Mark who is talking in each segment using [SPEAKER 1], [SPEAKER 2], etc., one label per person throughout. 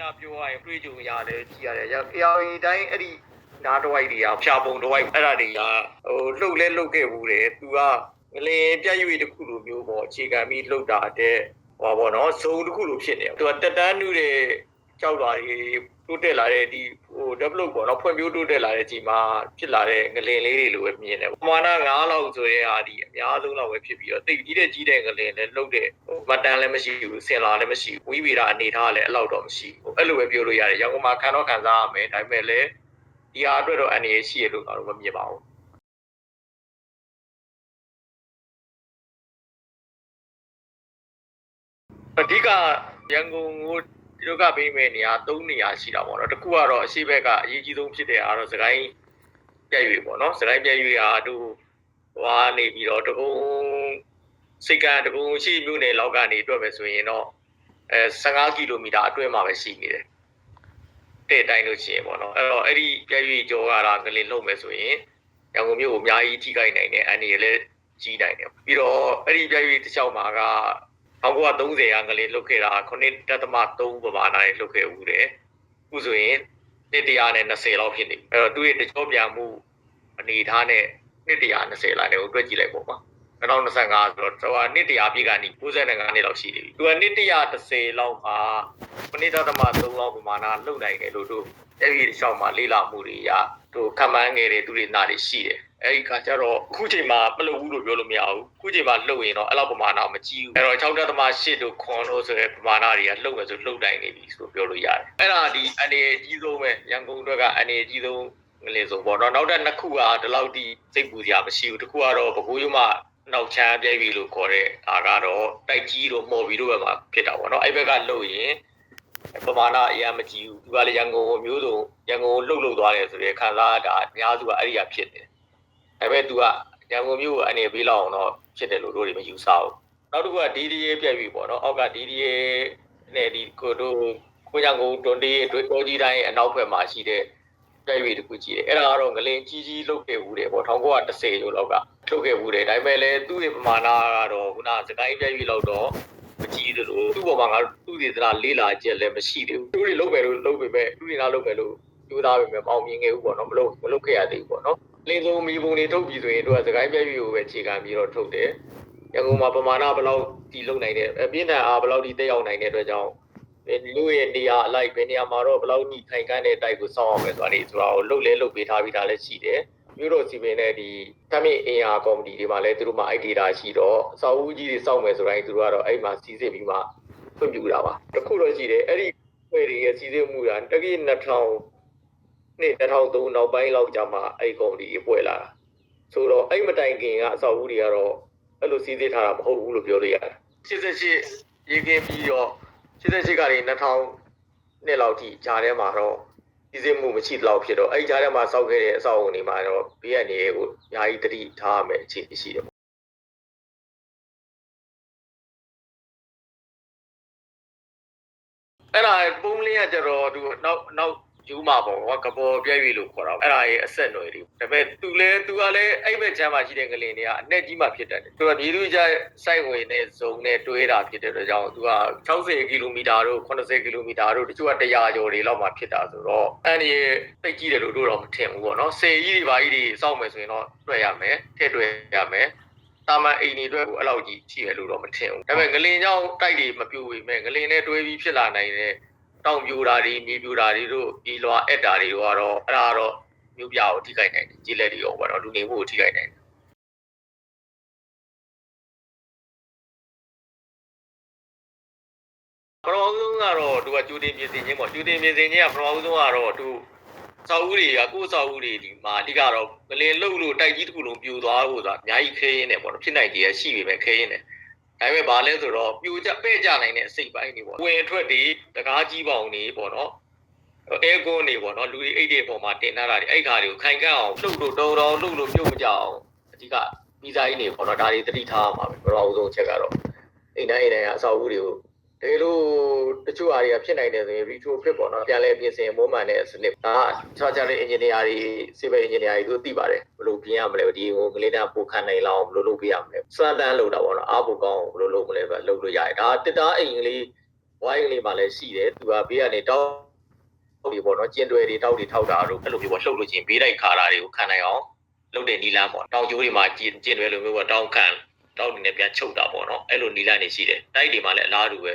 [SPEAKER 1] ရပြောရရင်တွေးကြုံရတယ်ကြည်ရတယ်ရတရားရီတိုင်းအဲ့ဒီနားတစ်ဝိုက်တွေကဖြာပုံတစ်ဝိုက်အဲ့ဒါတွေကဟိုလှုပ်လဲလှုပ်ခဲ့ဘူးတယ်သူကငလင်ပြတ်ရွေတစ်ခုလိုမျိုးပေါ့အခြေခံပြီးလှုပ်တာတဲ့ဟောပေါ့နော်ဇုံတစ်ခုလိုဖြစ်နေတယ်သူကတက်တန်းနုတဲ့ကြောက်တာတွေတိုးတက်လာတဲ့ဒီဟို develop ပေါ့နော်ဖွံ့ဖြိုးတိုးတက်လာတဲ့ချိန်မှာဖြစ်လာတဲ့ငလင်လေးတွေလိုပဲမြင်တယ်ပမာဏ9လောက်ဆိုရဲဟာဒီအများဆုံးလောက်ပဲဖြစ်ပြီးတော့တိတ်ကြီးတဲ့ကြီးတဲ့ငလင်လည်းလှုပ်တဲ့ ဟိုမတန်လည်းမရှိဘူးဆင်လာလည်းမရှိဘူးဝိဗေဒအနေထားလည်းအဲ့လောက်တော့မရှိဘူးအဲ့လိုပဲပြောလို့ရတယ်ရန်ကုန်မှာခံတော့ခံစားရမယ်ဒါပေမဲ့လည်းဒီဟာအတွက်တော့အနေရရှိရလို့ကတော့မမြင်ပါဘူးအဓိကရန်ကုန်ကိုဒီလိုကပေးမဲ့နေရာ၃နေရာရှိတာပေါ့နော်တစ်ခုကတော့အရှိဘက်ကအရေးကြီးဆုံးဖြစ်တဲ့အားတော့စကိုင်းပြည့်ရွေပေါ့နော်စကိုင်းပြည့်ရွေဟာတို့ဟွာနေပြီးတော့တကုံ စိတ်ကတကုံရှိမြို့နယ်လောက်ကနေတွေ့မယ်ဆိုရင်တော့အဲ15ကီလိုမီတာအတွင်းမှာပဲရှိနေတယ်တဲ့တိုင်းလို့ရှိရင်ပေါ့နော်အဲ့တော့အဲ့ဒီပြည့်ရွေကျော်ကလာကလေးလုံးမယ်ဆိုရင်ရန်ကုန်မြို့ကိုအများကြီးထိခိုက်နိုင်တယ်အန်ဒီလည်းကြီးနိုင်တယ်ပြီးတော့အဲ့ဒီပြည့်ရွေတစ်လျှောက်မှာက1930ရာငလေးလုတ်ခဲ့တာ9.3ပမာဏနဲ့လုတ်ခဲ့ဦးတယ်။အခုဆိုရင်120လောက်ဖြစ်နေပြီ။အဲ့တော့သူ့ရဲ့တကြောပြန်မှုအနေထားနဲ့120လာတယ်ကိုတွက်ကြည့်လိုက်ပေါ့ကွာ။ 2025ဆိုတော့သူက100ပြည့်ကနေ95နှစ်လောက်ရှိနေပြီ။သူက110လောက်မှာ9.3လောက်ပမာဏလုတ်နိုင်တယ်လို့တို့အဲ့ဒီရှောက်မှာလေးလာမှုတွေရတို့ခံမှန်းခဲ့တဲ့သူတွေနားတွေရှိတယ်။အဲ့ဒီခါကျတော့အခုချိန်မှာမလုပ်ဘူးလို့ပြောလို့မရဘူး။အခုချိန်မှာလှုပ်ရင်တော့အဲ့လောက်ပမာဏမကြီးဘူး။အဲ့တော့6.8တို့ခွန်တို့ဆိုတဲ့ပမာဏတွေကလှုပ်မယ်ဆိုလှုပ်တိုင်းနေပြီဆိုပြောလို့ရတယ်။အဲ့ဒါဒီအနေအကြီးဆုံးပဲရန်ကုန်အတွက်ကအနေအကြီးဆုံးငလင်ဆုံးပေါ့နော်။နောက်တဲ့နှစ်ခုကဒီလောက်ထိစိတ်ပူစရာမရှိဘူး။တစ်ခုကတော့ဘကိုးရုံမှ နောက်ချမ်းပြိုက်ပြီလို့ခေါ်တဲ့အားကတော့တိုက်ကြီးတို့မော်ဘီတို့ဘက်မှာဖြစ်တာပေါ့နော်။အဲ့ဘက်ကလှုပ်ရင်ပမာဏအရင်မကြည့်ဘူး။သူကလည်းရန်ကုန်ကိုမျိုးစုံရန်ကုန်ကိုလှုပ်လှုပ်သွားတယ်ဆိုတဲ့ခံစားတာအများစုကအဲ့ဒီကဖြစ်တယ်။ဒါပေမဲ့ तू ကရန်ကုန်မျိုးကိုအနေပေးလောက်အောင်တော့ဖြစ်တယ်လို့တို့တွေမယူဆဘူး။နောက်တစ်ခုက DDA ပြက်ပြီပေါ့နော်။အောက်က DDA နဲ့ဒီကိုတို့ကိုရန်ကုန်တွန်တေးတွေတော်ကြီးတိုင်းအနောက်ဘက်မှာရှိတဲ့ပြက်ပြီတခုကြည့်တယ်။အဲ့ဒါကတော့ငလင်ကြီးကြီးလှုပ်ခဲ့ဘူးတယ်ပေါ့1910ကျော်လောက်က လှုပ်ခဲ့ဘူးတယ်။ဒါပေမဲ့လည်းသူ့ရဲ့ပမာဏကတော့ခုနစကိုင်းပြက်ပြီလောက်တော့မကြည့်သလိုသူ့ပေါ်မှာငါသူ့ဒေသနာလေးလာချက်လည်းမရှိသေးဘူး။သူတွေလုပ်ပဲလို့လုပ်ပေမဲ့သူတွေနာလုပ်ပဲလို့ကြိုးစားပေမဲ့မအောင်မြင်ခဲ့ဘူးပေါ့နော်။မလုပ်မလုပ်ခဲ့ရသေးဘူးပေါ့နော်။လင်းစုံမီပုံတွေထုတ်ပြီးဆိုရင်တို့ကစကိုင်းပြည့်ပြည့်ကိုပဲခြေခံပြီးတော့ထုတ်တယ်။ရန်ကုန်မှာပမာဏဘယ်လောက်ဒီလုံနိုင်တယ်အပြင်းထန်အားဘယ်လောက်ဒီတက်ရောက်နိုင်တဲ့အတွက်ကြောင့်လူရဲ့နေရာအလိုက်ဘယ်နေရာမှာတော့ဘယ်လောက်ညှိခိုင်ခန့်တဲ့တိုက်ကိုစောင့်အောင်ပဲဆိုတာဒီဆိုတာကိုလှုပ်လဲလှုပ်ပေးထားပြီးသားလည်းရှိတယ်။ မြို့တော်စီပင်နဲ့ဒီတမင်အင်အားကော်မတီတွေမှာလည်းသူတို့မှာ ID တာရှိတော့အစာအုပ်ကြီးတွေစောင့်မယ်ဆိုတိုင်းသူတို့ကတော့အဲ့မှာစီစစ်ပြီးမှဖွင့်ပြတာပါ။တစ်ခုတော့ရှိတယ်အဲ့ဒီဖွဲ့တွေရဲ့စီစစ်မှုကတကိ2000နှစ်2003နောက်ပိုင်းလောက်ကြာမှအဲ့ကော်မတီအပွဲလာတာဆိုတော့အဲ့မတိုင်ခင်ကအဆောက်အဦတွေကတော့အဲ့လိုစီးသေးထားတာမဟုတ်ဘူးလို့ပြောလို့ရတယ်88ရေကင်းပြီးတော့88ကနေ2000နှစ်လောက်ထိဂျားထဲမှာတော့ စီးစစ်မှုမရှိတော့ဖြစ်တော့အဲ့ဂျားထဲမှာစောက်ခဲ့တဲ့အဆောက်အဦတွေမှာတော့ဘေးကနေကိုအများကြီးတတိထားရမယ်အခြေအနေရှိတယ်အဲ့ဒါပုံးလေးကကြတော့သူနောက်နောက် ယူမှာပေါ့ကွာကပေါ်ပြည့်ပြီလို့ခေါ်တာအဲ့ဒါရဲ့အဆက်အနွယ်တွေဒါပေမဲ့သူလဲသူကလည်းအဲ့ဘက်ချမ်းမှာရှိတဲ့ငလင်တွေကအနဲ့ကြီးမှဖြစ်တတ်တယ်သူကမြေသူကြစိုက်ဝင်တဲ့ဇုံနဲ့တွဲတာဖြစ်တဲ့အတွက်ကြောင့်သူက60ကီလိုမီတာတို့80ကီလိုမီတာတို့တချို့က100ကျော်တွေလောက်မှဖြစ်တာဆိုတော့အဲ့ဒီတိတ်ကြီးတယ်လို့တို့တော့မထင်ဘူးပေါ့နော်ဆယ်ကြီးတွေဘာကြီးတွေစောင့်မယ်ဆိုရင်တော့တွေ့ရမယ်ထည့်တွေ့ရမယ်တာမန်အိမ်တွေအတွက်ကိုအဲ့လောက်ကြီးရှိရလို့တော့မထင်ဘူးဒါပေမဲ့ငလင်ကြောင့်တိုက်တွေမပြိုဝေမဲ့ငလင်နဲ့တွဲပြီးဖြစ်လာနိုင်တဲ့ တောင်ပြိုတာတွေမြေပြိုတာတွေတို့ဒီလွာအက်တာတွေတို့ကတော့အဲ့ဒါကတော့မြို့ပြကိုထိခိုက်နိုင်တယ်ကြီးလက်တွေရောပေါ့နော်လူနေမှုကိုထိခိုက်နိုင်တယ်ပထမဆုံးကတော့သူကကျူတင်ပြင်ဆင်ခြင်းပေါ့ကျူတင်ပြင်ဆင်ခြင်းကပထမဆုံးကတော့သူစောက်ဦးတွေကကိုယ်စောက်ဦးတွေဒီမှာအဓိကတော့ငလင်လှုပ်လို့တိုက်ကြီးတစ်ခုလုံးပြိုသွားဖို့ဆိုတာအများကြီးခဲရင်းနေပေါ့နော်ဖြစ်နိုင်ကြရရှိပေမဲ့ခဲရင်းနေ ဒါပေမဲ့ဘာလဲဆိုတော့ပြိုကျပဲ့ကြနိုင်တဲ့အစိတ်ပိုင်းတွေပေါ့ဝင်အထွက်တွေတကားကြီးပေါင်တွေပေါ့နော်အဲကွန်းတွေပေါ့နော်လူတွေအိတ်တွေပေါ်မှာတင်ထားတာတွေအဲ့ခါတွေကိုခိုင်ခန့်အောင်လှုပ်လို့တော်တော်လှုပ်လို့ပြုတ်မကြအောင်အဓိကမိသားကြီးတွေပေါ့နော်ဒါတွေသတိထားရမှာပဲဘယ်တော့အဆုံးချက်ကတော့အိမ်တိုင်းအိမ်တိုင်းကအဆောက်အဦတွေကိုဒီလို တချို့အရာတွေကဖြစ်နိုင်တယ်ဆိုရင် retrofit ပေါ့နော်ပြန်လဲပြင်ဆင်မိုးမှန်တဲ့စနစ်ဒါကခြားခြားတဲ့ engineer တွေ civil engineer တွေတို့သိပါတယ်ဘယ်လိုပြင်ရမလဲဒီဟိုကလေးတန်းပိုခံနိုင်လောက်ဘယ်လိုလုပ်ပြရမလဲစမ်းတန်းလုပ်တာပေါ့နော်အားပိုကောင်းဘယ်လိုလုပ်မလဲဆိုတော့လုပ်လို့ရတယ်ဒါတစ်သားအိမ်ကလေးဝိုင်းလေးမှလည်းရှိတယ်သူကဘေးကနေတောက်ဟုတ်ပြီပေါ့နော်ကျင်းတွဲတွေတောက်တွေထောက်တာတို့အဲ့လိုမျိုးပေါ့လှုပ်လို့ချင်းဘေးတိုက်ခါတာတွေကိုခံနိုင်အောင်လုပ်တဲ့နီလန်းပေါ့တောင်ကျိုးတွေမှာကျင်းကျင်းတွဲလိုမျိုးပေါ့တောင်းခံတောက်တွေနဲ့ပြန်ချုပ်တာပေါ့နော်အဲ့လိုနီလန်းတွေရှိတယ်တိုက်တွေမှာလည်းအလားတူပဲ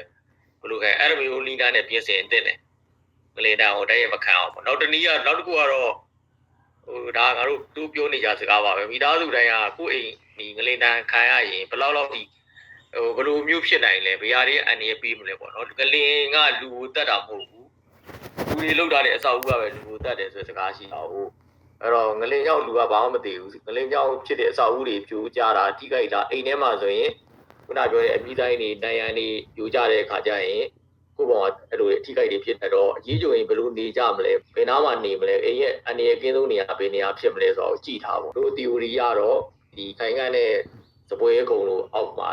[SPEAKER 1] ဘယ်လိုခဲအဲ့လိုမျိုးနီလန်းနဲ့ပြင်ဆင်အစ်စ်တယ်မလေးတောင်ကိုတိုက်ရမခံအောင်ပေါ့နောက်တစ်နည်းကနောက်တစ်ခုကတော့ဟိုဒါငါတို့သူပြောနေကြစကားပါပဲမိသားစုတိုင်းကကိုယ့်အိမ်ဒီငလေးတန်းခံရရင်ဘယ်လောက်လောက်ဒီဟိုဘယ်လိုမျိုးဖြစ်နိုင်လဲဘယ်ဟာတွေအန်ရပေးမလဲပေါ့နော်ကလင်ကလူကိုတတ်တာမဟုတ်ဘူးလူတွေလောက်တာတဲ့အဆောက်အဦကပဲလူကိုတတ်တယ်ဆိုတဲ့စကားရှိတာဟုတ်အဲ့တော့ငလင်ရောက်လူကဘာမှမသိဘူးငလင်ရောက်ဖြစ်တဲ့အဆောက်အဦတွေပြိုကျတာထိခိုက်တာအိမ်ထဲမှာဆိုရင် ခုနပြောတဲ့အပြီးတိုင်းတွေတန်ရန်တွေပြိုကျတဲ့အခါကျရင်ကိုယ့်ဘောကအဲ့လိုအထိခိုက်တွေဖြစ်နေတော့အရေးကြုံရင်ဘယ်လိုနေကြမလဲဘယ်နားမှာနေမလဲအိမ်ရဲ့အန်ရကင်းဆုံးနေရာဘယ်နေရာဖြစ်မလဲဆိုတော့ကြည့်ထားပေါ့တို့ theory ကတော့ဒီခိုင်ခန့်တဲ့စပွဲကုံလို့အောက်မှာ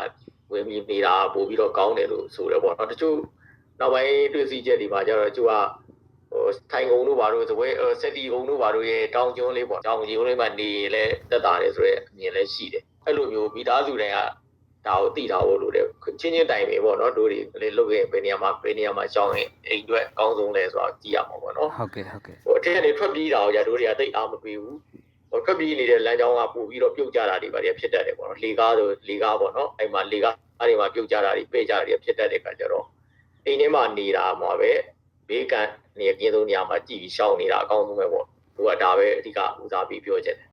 [SPEAKER 1] ဝင်ပြီးနေတာပို့ပြီးတော့ကောင်းတယ်လို့ဆိုတယ်ပေါ့နော်တချို့နောက်ပိုင်းတွေ့စီချက်ဒီမှာကျတော့တချို့ကဟိုထိုင်ကုံတို့ဘာလို့စပွဲစက်တီကုံတို့ဘာလို့ရဲ့တောင်ကျွန်းလေးပေါ့တောင်ကျွန်းလေးမှာနေရင်လည်းတက်တာတယ်ဆိုတော့အမြင်လည်းရှိတယ်အဲ့လိုမျိုးမိသားစုတိုင်းက ဒါကိုသိထားဖို့လိုတယ်ချင်းချင်းတိုင်ပဲပေါ့နော်တို့တွေလည်းလုပ်ရင်ဘယ်နေရာမှာဘယ်နေရာမှာရှောင်းရင်အိမ်အတွက်အကောင်းဆုံးလဲဆိုတော့ကြည့်ရမှာပေါ့နော်
[SPEAKER 2] ဟုတ်ကဲ့ဟုတ်ကဲ့
[SPEAKER 1] ဟိုအထက်ကနေထွက်ပြေးတာကိုညာတို့တွေကသိအားမပေးဘူးဟိုထွက်ပြေးနေတဲ့လမ်းကြောင်းကပို့ပြီးတော့ပြုတ်ကြတာတွေပါတွေဖြစ်တတ်တယ်ပေါ့နော်လေကားဆိုလေကားပေါ့နော်အဲ့မှာလေကားအဲ့ဒီမှာပြုတ်ကြတာတွေပဲ့ကြတာတွေဖြစ်တတ်တဲ့အခါကျတော့အိမ်ထဲမှာနေတာမှာပဲဘေးကန်နေအကင်းဆုံးနေရာမှာကြည်ပြီးရှောင်းနေတာအကောင်းဆုံးပဲပေါ့သူကဒါပဲအဓိကဦးစားပြီးပြောချင်တယ်